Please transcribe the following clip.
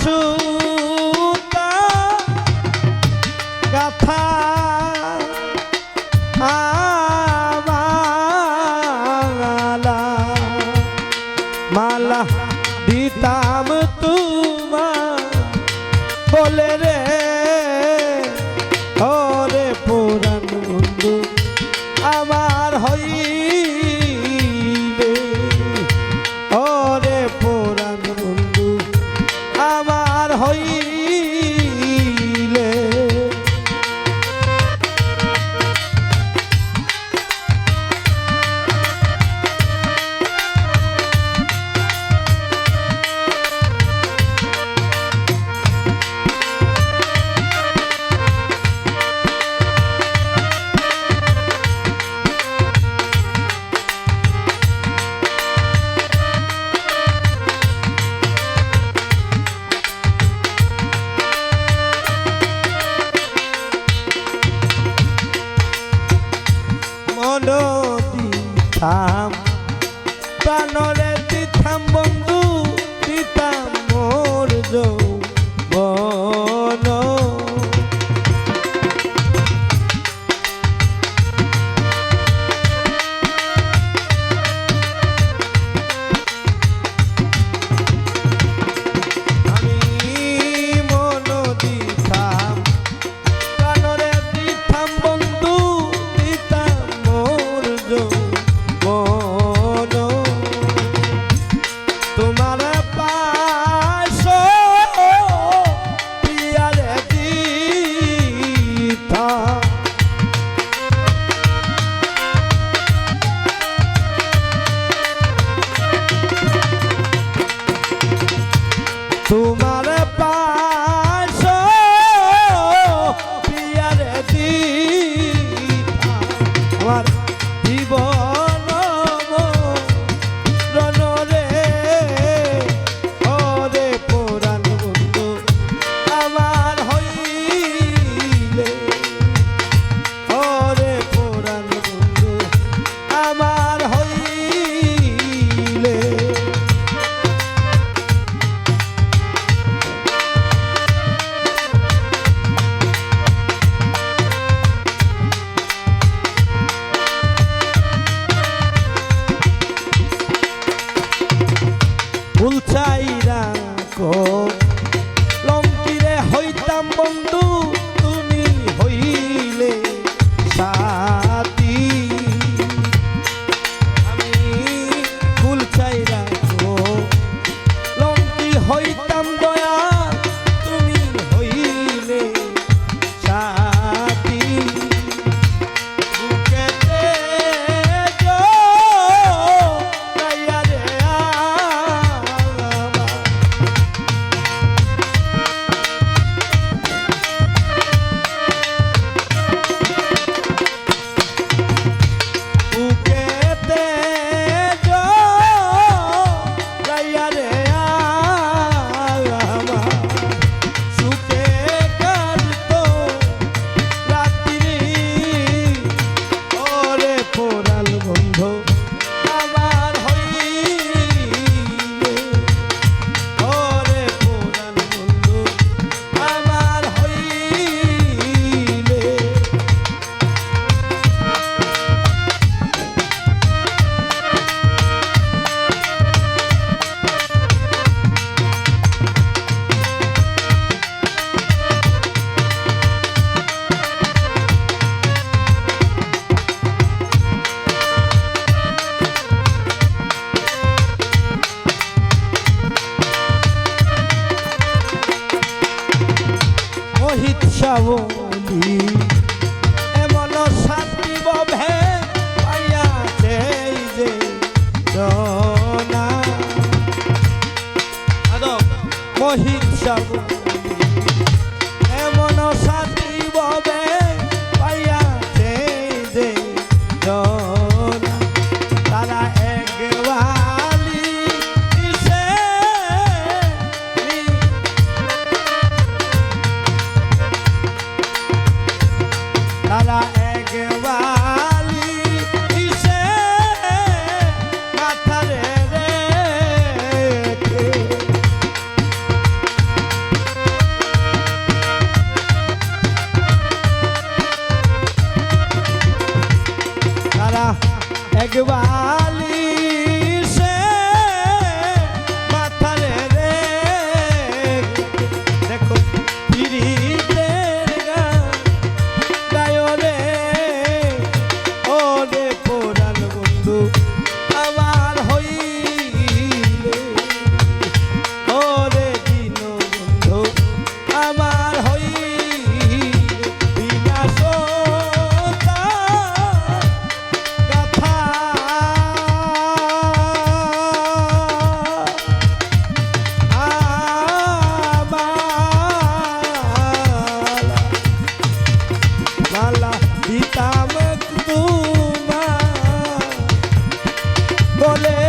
সুতা গাথা মালা মালা দিতাম তোমা বলে রে। থাম। প্রাণরে থাম বন্ধু পিতাম মোর জোর একবালি বলে